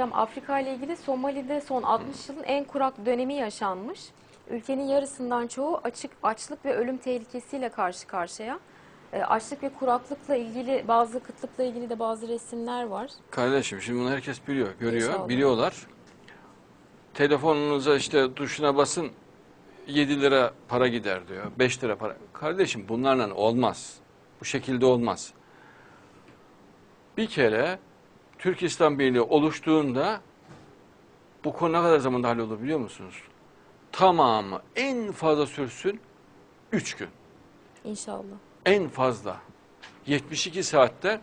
Hocam Afrika ile ilgili Somali'de son 60 yılın en kurak dönemi yaşanmış. Ülkenin yarısından çoğu açık açlık ve ölüm tehlikesiyle karşı karşıya. E, açlık ve kuraklıkla ilgili bazı kıtlıkla ilgili de bazı resimler var. Kardeşim şimdi bunu herkes biliyor, görüyor, İnşallah. biliyorlar. Telefonunuza işte tuşuna basın 7 lira para gider diyor, 5 lira para. Kardeşim bunlarla olmaz. Bu şekilde olmaz. Bir kere Türk İslam Birliği oluştuğunda bu konu ne kadar zamanda hallolur biliyor musunuz? Tamamı en fazla sürsün 3 gün. İnşallah. En fazla 72 saatte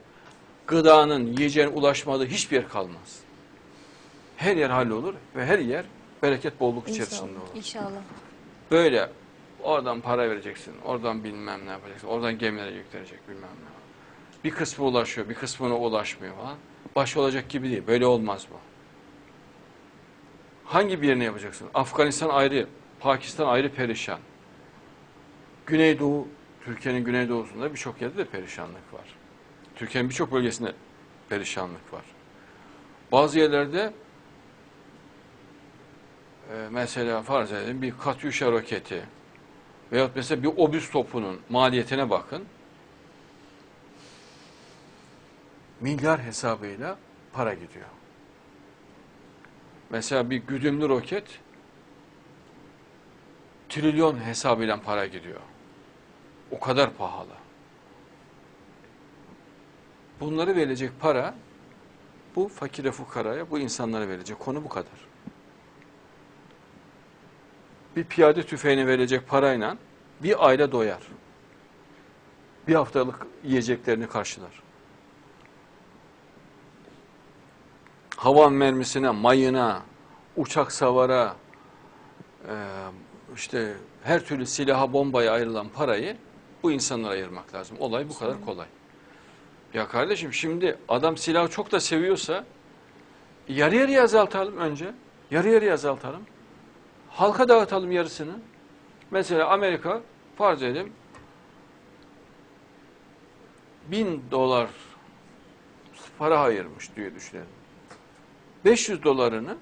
gıdanın, yiyeceğin ulaşmadığı hiçbir yer kalmaz. Her yer hallolur ve her yer bereket bolluk içerisinde İnşallah. olur. İnşallah. Böyle oradan para vereceksin, oradan bilmem ne yapacaksın, oradan gemilere yüklenecek bilmem ne. Bir kısmı ulaşıyor, bir kısmına ulaşmıyor falan. Baş olacak gibi değil, böyle olmaz bu. Hangi birini yapacaksın? Afganistan ayrı, Pakistan ayrı perişan. Güneydoğu, Türkiye'nin güneydoğusunda birçok yerde de perişanlık var. Türkiye'nin birçok bölgesinde perişanlık var. Bazı yerlerde e, mesela farz edelim bir Katyusha roketi veyahut mesela bir obüs topunun maliyetine bakın. Milyar hesabıyla para gidiyor. Mesela bir güdümlü roket trilyon hesabıyla para gidiyor. O kadar pahalı. Bunları verecek para bu fakire fukaraya, bu insanlara verecek konu bu kadar. Bir piyade tüfeğine verecek parayla bir aile doyar. Bir haftalık yiyeceklerini karşılar. Havan mermisine, mayına, uçak savara, e, işte her türlü silaha, bombaya ayrılan parayı bu insanlara ayırmak lazım. Olay bu kadar kolay. Ya kardeşim şimdi adam silahı çok da seviyorsa yarı yarıya azaltalım önce. Yarı yarıya azaltalım. Halka dağıtalım yarısını. Mesela Amerika farz edelim bin dolar para ayırmış diye düşünelim. 500 dolarını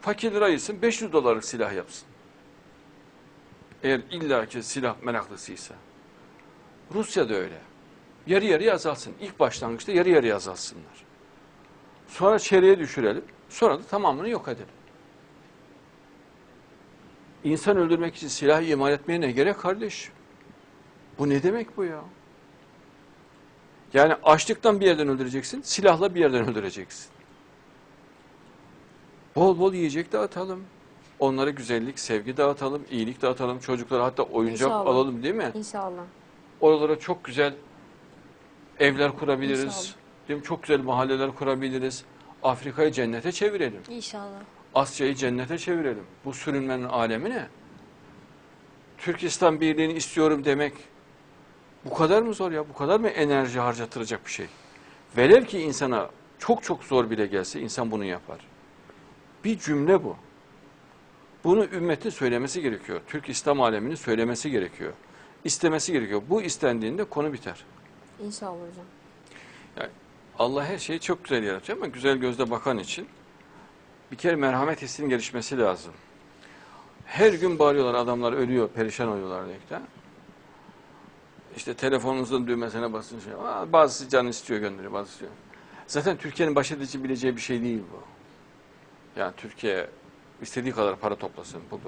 fakirlere ayırsın 500 dolarlık silah yapsın. Eğer illaki silah meraklısıysa. Rusya da öyle. Yarı yarıya azalsın. İlk başlangıçta yarı yarıya azalsınlar. Sonra çeyreğe düşürelim. Sonra da tamamını yok edelim. İnsan öldürmek için silah imal etmeye ne gerek kardeş? Bu ne demek bu ya? Yani açlıktan bir yerden öldüreceksin, silahla bir yerden öldüreceksin. Bol bol yiyecek dağıtalım. Onlara güzellik, sevgi dağıtalım, iyilik dağıtalım. Çocuklara hatta oyuncak İnşallah. alalım değil mi? İnşallah. Oralara çok güzel evler kurabiliriz. İnşallah. Değil mi? Çok güzel mahalleler kurabiliriz. Afrika'yı cennete çevirelim. İnşallah. Asya'yı cennete çevirelim. Bu sürünmenin alemi ne? Türkistan Birliği'ni istiyorum demek bu kadar mı zor ya? Bu kadar mı enerji harcatılacak bir şey? Velev ki insana çok çok zor bile gelse insan bunu yapar. Bir cümle bu. Bunu ümmetin söylemesi gerekiyor. Türk İslam aleminin söylemesi gerekiyor. İstemesi gerekiyor. Bu istendiğinde konu biter. İnşallah hocam. Allah her şeyi çok güzel yaratıyor ama güzel gözle bakan için bir kere merhamet hissinin gelişmesi lazım. Her gün bağırıyorlar adamlar ölüyor, perişan oluyorlar diye. İşte telefonunuzun düğmesine basın. Şey. Bazısı canı istiyor gönderiyor, bazısı istiyor. Zaten Türkiye'nin baş edici bileceği bir şey değil bu. Yani Türkiye istediği kadar para toplasın, pul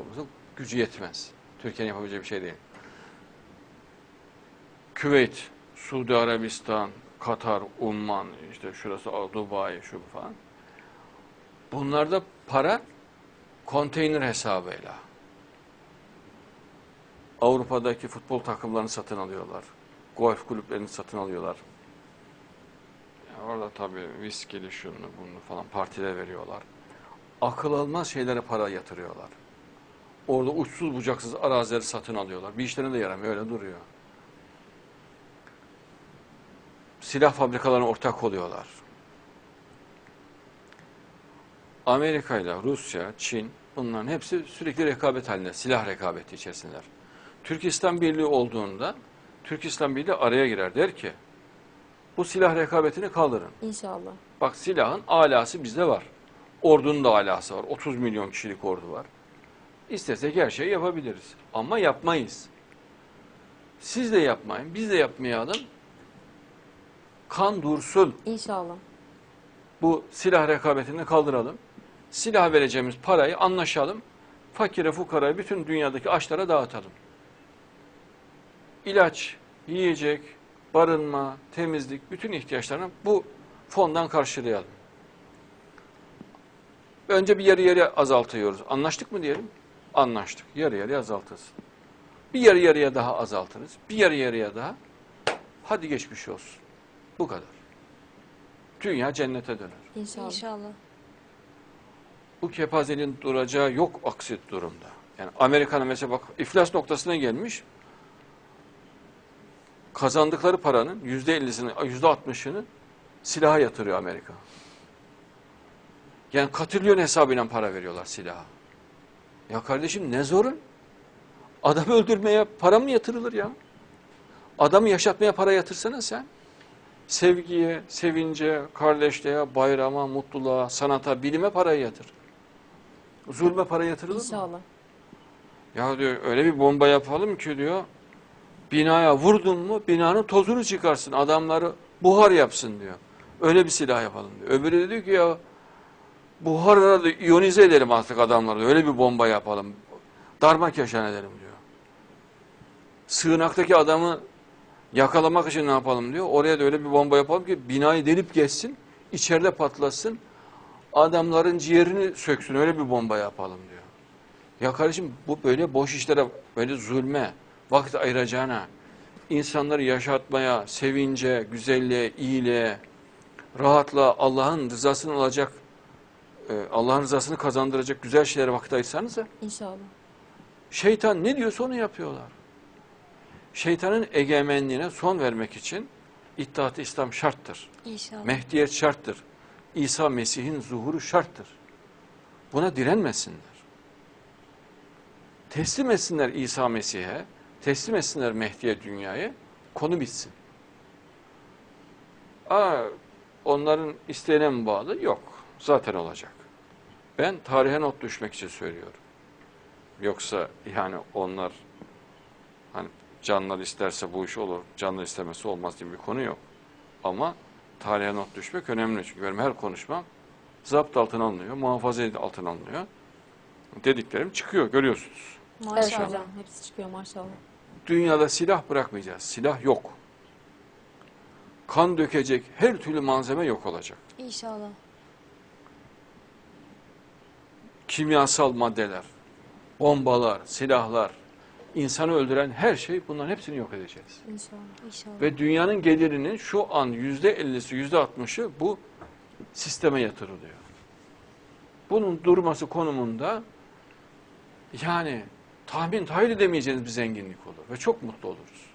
gücü yetmez. Türkiye'nin yapabileceği bir şey değil. Küveyt, Suudi Arabistan, Katar, Umman, işte şurası Dubai, şu falan. Bunlarda para konteyner hesabıyla. Avrupa'daki futbol takımlarını satın alıyorlar. Golf kulüplerini satın alıyorlar. Ya orada tabii viskili şunu bunu falan partiler veriyorlar. Akıl almaz şeylere para yatırıyorlar. Orada uçsuz bucaksız arazileri satın alıyorlar. Bir işlerine de yaramıyor öyle duruyor. Silah fabrikalarına ortak oluyorlar. Amerika ile Rusya, Çin bunların hepsi sürekli rekabet halinde, silah rekabeti içerisindeler. Türk İslam Birliği olduğunda Türk İslam Birliği araya girer der ki bu silah rekabetini kaldırın. İnşallah. Bak silahın alası bizde var. Ordunun da alası var. 30 milyon kişilik ordu var. İstesek her şeyi yapabiliriz. Ama yapmayız. Siz de yapmayın, biz de yapmayalım. Kan dursun. İnşallah. Bu silah rekabetini kaldıralım. Silah vereceğimiz parayı anlaşalım. Fakire, fukaraya, bütün dünyadaki açlara dağıtalım. İlaç, yiyecek, barınma, temizlik, bütün ihtiyaçlarını bu fondan karşılayalım. Önce bir yarı yarıya azaltıyoruz. Anlaştık mı diyelim? Anlaştık. Yarı yarıya azaltılsın. Bir yarı yarıya daha azaltırız. Bir yarı yarıya daha. Hadi geçmiş olsun. Bu kadar. Dünya cennete döner. İnşallah. İnşallah. Bu kepazeliğin duracağı yok aksi durumda. Yani Amerika'nın mesela bak iflas noktasına gelmiş. Kazandıkları paranın yüzde ellisini, yüzde altmışını silaha yatırıyor Amerika. Yani katrilyon hesabıyla para veriyorlar silaha. Ya kardeşim ne zorun? Adamı öldürmeye para mı yatırılır ya? Adamı yaşatmaya para yatırsana sen. Sevgiye, sevince, kardeşliğe, bayrama, mutluluğa, sanata, bilime parayı yatır. Zulme para yatırılır mı? İnşallah. Ya diyor öyle bir bomba yapalım ki diyor binaya vurdun mu binanın tozunu çıkarsın adamları buhar yapsın diyor. Öyle bir silah yapalım diyor. Öbürü de diyor ki ya buharla iyonize edelim artık adamları öyle bir bomba yapalım. Darma keşan edelim diyor. Sığınaktaki adamı yakalamak için ne yapalım diyor. Oraya da öyle bir bomba yapalım ki binayı delip geçsin, içeride patlasın, adamların ciğerini söksün öyle bir bomba yapalım diyor. Ya kardeşim bu böyle boş işlere, böyle zulme, vakit ayıracağına, insanları yaşatmaya, sevince, güzelliğe, iyiliğe, rahatla Allah'ın rızasını alacak, Allah'ın rızasını kazandıracak güzel şeylere vakit ayırsanıza, İnşallah. şeytan ne diyorsa onu yapıyorlar. Şeytanın egemenliğine son vermek için İttihat-ı İslam şarttır. İnşallah. Mehdiyet şarttır. İsa Mesih'in zuhuru şarttır. Buna direnmesinler. Teslim etsinler İsa Mesih'e, teslim etsinler Mehdi'ye dünyayı, konu bitsin. Aa, onların isteğine mi bağlı? Yok. Zaten olacak. Ben tarihe not düşmek için söylüyorum. Yoksa yani onlar hani canlar isterse bu iş olur, canlar istemesi olmaz diye bir konu yok. Ama tarihe not düşmek önemli çünkü benim her konuşmam zapt altına alınıyor, muhafaza altına alınıyor. Dediklerim çıkıyor, görüyorsunuz. Maşallah. Maşallah. hocam. Hepsi çıkıyor maşallah. Dünyada silah bırakmayacağız, silah yok. Kan dökecek her türlü malzeme yok olacak. İnşallah. Kimyasal maddeler, bombalar, silahlar, insanı öldüren her şey bunların hepsini yok edeceğiz. İnşallah. İnşallah. Ve dünyanın gelirinin şu an yüzde ellisi, yüzde altmışı bu sisteme yatırılıyor. Bunun durması konumunda yani tahmin tahayyül edemeyeceğiniz bir zenginlik olur ve çok mutlu oluruz.